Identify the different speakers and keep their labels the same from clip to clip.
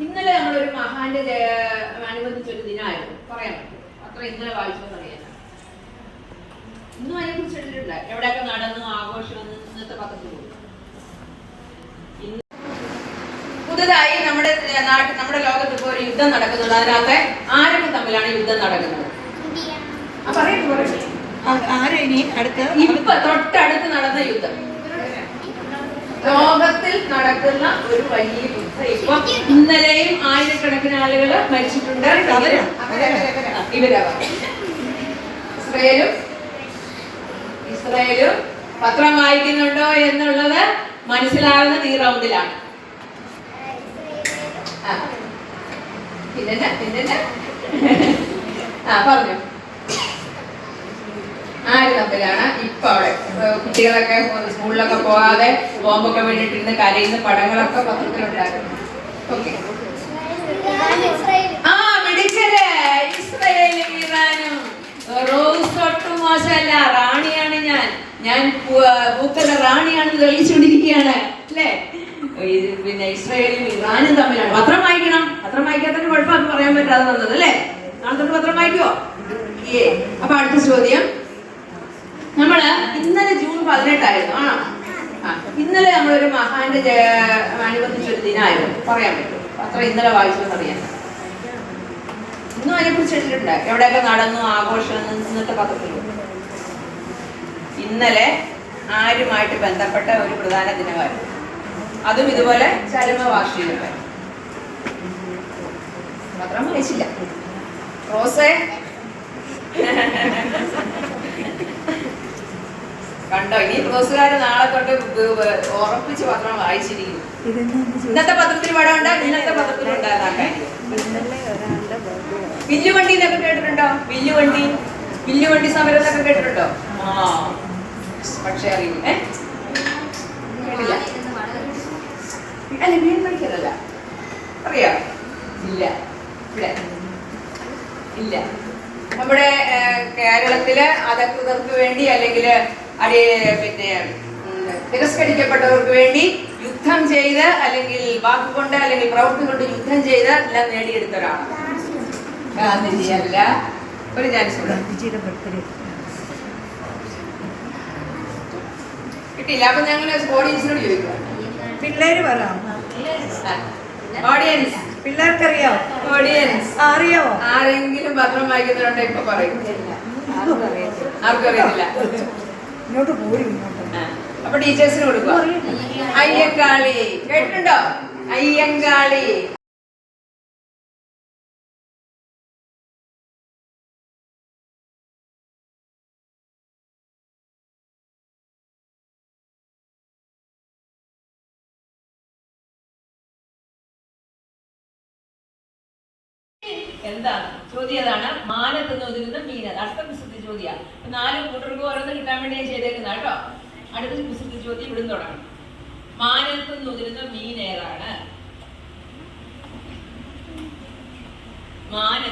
Speaker 1: മഹാന്റെ ജയ- അനുബന്ധിച്ചൊരു ദിനമായിരുന്നു പറയാൻ പറ്റും. അത്ര ഇന്നലെ വായിച്ചതെന്ന് അറിയാൻ ഇന്നും അതിനെ കുറിച്ച് എഴുതിയിട്ടില്ല എവിടെയൊക്കെ നടന്നു ആഘോഷം ഇന്നത്തെ പത്രത്തിൽ പുതുതായി നമ്മുടെ നാട്ടിൽ നമ്മുടെ ലോകത്ത് ഇപ്പോൾ ഒരു യുദ്ധം നടക്കുന്നുണ്ട്. അതിനകത്ത് ആരൊക്കെ തമ്മിലാണ് യുദ്ധം നടക്കുന്നത്. ഇപ്പൊ തൊട്ടടുത്ത് നടന്ന യുദ്ധം. ലോകത്തിൽ നടക്കുന്ന ഒരു വലിയ യുദ്ധം. ഇപ്പൊ ഇന്നലെയും ആയിരക്കണക്കിന് ആളുകൾ മരിച്ചിട്ടുണ്ട്? ഇവരാ? ഇസ്രയേലും ഇസ്രയേലും പത്രം വായിക്കുന്നുണ്ടോ എന്നുള്ളത് മനസ്സിലാകുന്നത് ഈ റൗണ്ടിലാണ്. പിന്നെ പിന്നെ ആ പറഞ്ഞു. ആര് തമ്മിലാണ് ഇപ്പൊ അവിടെ? കുട്ടികളൊക്കെ സ്കൂളിലൊക്കെ പോകാതെ ബോംബൊക്കെ വേണ്ടിട്ടിരുന്ന് കരയുന്ന പടങ്ങളൊക്കെ പത്രത്തിലുണ്ടായിരുന്നു. ആ റോസ് മോശമല്ല റാണിയാണ് ഞാൻ. ഞാൻ പൂക്കല റാണിയാണെന്ന് തെളിയിച്ചുകൊണ്ടിരിക്കുകയാണ്. അല്ലേ? പിന്നെ ഇസ്രയേലും ഇറാനും തമ്മിലാണ്. പത്രം വായിക്കണം. പത്രം വായിക്കാത്തതിന് കുഴപ്പമാക്കി പറയാൻ പറ്റാതെ വന്നത് അല്ലേ? നാളെ തൊട്ട് പത്രം വായിക്കുവോ? അപ്പൊ അടുത്ത ചോദ്യം. നമ്മൾ ഇന്നലെ ജൂൺ പതിനെട്ടായിരുന്നു. ആണോ? ആ ഇന്നലെ നമ്മളൊരു മഹാന്റെ അനുബന്ധിച്ചൊരു ദിനമായിരുന്നു പറയാൻ പറ്റും. അത്ര ഇന്നലെ വായിച്ചതെന്ന് അറിയാം ഇന്നും അതിനെ കുറിച്ച് എഴുതിയിട്ടുണ്ട് എവിടെയൊക്കെ നടന്നു ആഘോഷം ഇന്നത്തെ പത്രത്തിൽ. ഇന്നലെ ആരുമായിട്ട് ബന്ധപ്പെട്ട ഒരു പ്രധാന ദിനമായിരുന്നു. അതും ഇതുപോലെ ചരമവാർഷികമൊക്കെ പത്രം വായിച്ചില്ല. റോസേ? കണ്ടോ? ഇനി റോസുകാര് നാളെ തൊട്ട് ബ- ഉറപ്പിച്ച് പത്രം വായിച്ചിരിക്കും ഇന്നത്തെ പത്രത്തിൽ പടം ഉണ്ട്? ഇന്നത്തെ പത്രത്തിൽ വില്ലുവണ്ടി എന്നൊക്കെ കേട്ടിട്ടുണ്ടോ? വില്ലുവണ്ടി. വില്ലുവണ്ടി സമരം എന്നൊക്കെ കേട്ടിട്ടുണ്ടോ? ആ. പക്ഷെ അറിയില്ല. ഏ? കേട്ടില്ല. അല്ല മീൻ പിടിക്കലല്ല. അറിയാം. ഇല്ല. ഇവിടെ ഇല്ല. നമ്മുടെ കേരളത്തിലെ കേരളത്തിൽ അധകൃതർക്ക് വേണ്ടി അല്ലെങ്കിൽ അടി പിന്നെ തിരസ്കരിക്കപ്പെട്ടവർക്ക് വേണ്ടി യുദ്ധം ചെയ്ത് അല്ലെങ്കിൽ വാക്കുകൊണ്ട് അല്ലെങ്കിൽ പ്രവൃത്തി കൊണ്ട് യുദ്ധം ചെയ്ത് എല്ലാം നേടിയെടുത്ത ഒരാളാണ് ഗാന്ധിജി ഒരു ചാൻസ് കിട്ടിയില്ല. അപ്പൊ ഞങ്ങൾ ഓഡിയൻസിനോട് ചോദിക്കുക
Speaker 2: പിള്ളേര് പറ.
Speaker 1: ഓഡിയൻസ്
Speaker 2: പിള്ളേർക്കറിയാവോ
Speaker 1: ഓഡിയൻസ്
Speaker 2: അറിയാവോ?
Speaker 1: ആരെങ്കിലും പത്രം വായിക്കുന്നവരുണ്ടോ ഇപ്പൊ പറയും.
Speaker 2: ആർക്കും അറിയത്തില്ല. ഇങ്ങോട്ട്
Speaker 1: പോയി അപ്പൊ ടീച്ചേഴ്സിന് കൊടുക്കുക അയ്യങ്കാളി. കേട്ടിട്ടുണ്ടോ? അയ്യങ്കാളി. എന്താണ്? ചോദ്യം അതാണ് മാനത്ത് ഒതുങ്ങുന്ന മീന അടുത്ത കുസൃതി ചോദ്യ. നാല് കൂട്ടർക്ക് ഓരോന്ന് കിട്ടാൻ വേണ്ടി ഞാൻ ചെയ്തേക്കുന്ന കേട്ടോ. അടുത്ത കുസൃതി ചോദ്യം ഇവിടുന്ന് തുടങ്ങണം മാനത്ത് ഒതുങ്ങുന്ന മീൻ ഏതാണ്? മാന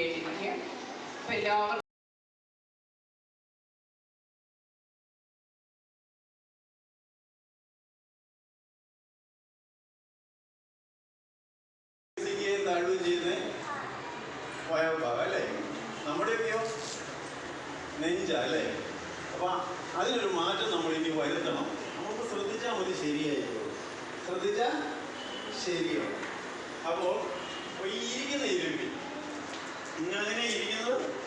Speaker 1: എല്ലാവരും അപ്പോൾ എല്ലാവർക്കും
Speaker 3: താഴുകയും അല്ലേ? അപ്പൊ അതിനൊരു മാറ്റം നമ്മൾ ഇനി വരുത്തണം. നമുക്ക് ശ്രദ്ധിച്ചാൽ മതി ശരിയായിക്കോളും. ശരിയോ അപ്പോൾ ഈ ഇരിക്കുന്ന ഇരുമ്പിൽ ഇങ്ങനെ ഇരിക്കുന്നത്